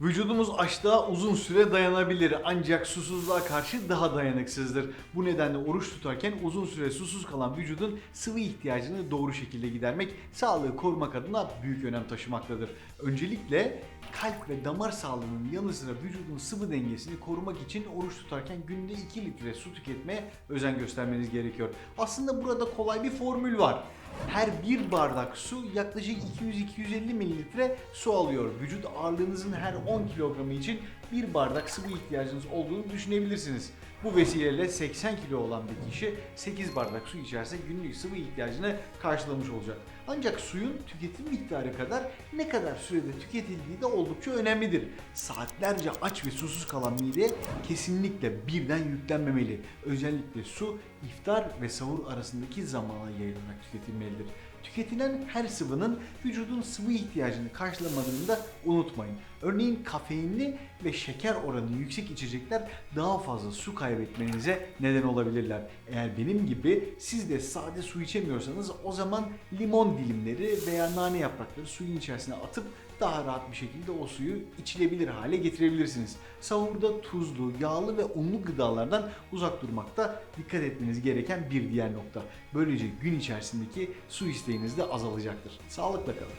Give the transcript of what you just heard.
Vücudumuz açlığa uzun süre dayanabilir ancak susuzluğa karşı daha dayanıksızdır. Bu nedenle oruç tutarken uzun süre susuz kalan vücudun sıvı ihtiyacını doğru şekilde gidermek sağlığı korumak adına büyük önem taşımaktadır. Öncelikle kalp ve damar sağlığının yanı sıra vücudun sıvı dengesini korumak için oruç tutarken günde 2 litre su tüketmeye özen göstermeniz gerekiyor. Aslında burada kolay bir formül var. Her bir bardak su yaklaşık 200-250 mililitre su alıyor. Vücut ağırlığınızın her 10 kilogramı için bir bardak sıvı ihtiyacınız olduğunu düşünebilirsiniz. Bu vesileyle 80 kilo olan bir kişi 8 bardak su içerse günlük sıvı ihtiyacını karşılamış olacak. Ancak suyun tüketim miktarı kadar ne kadar sürede tüketildiği de oldukça önemlidir. Saatlerce aç ve susuz kalan mideye kesinlikle birden yüklenmemeli. Özellikle su iftar ve sahur arasındaki zamana yayılarak tüketilmelidir. Tüketilen her sıvının vücudun sıvı ihtiyacını karşılamadığını da unutmayın. Örneğin kafeinli ve şeker oranı yüksek içecekler daha fazla su kaybetmenize neden olabilirler. Eğer benim gibi siz de sade su içemiyorsanız o zaman limon dilimleri veya nane yaprakları suyun içerisine atıp daha rahat bir şekilde o suyu içilebilir hale getirebilirsiniz. Sahurda tuzlu, yağlı ve unlu gıdalardan uzak durmakta dikkat etmeniz gereken bir diğer nokta. Böylece gün içerisindeki su isteğiniz de azalacaktır. Sağlıkla kalın.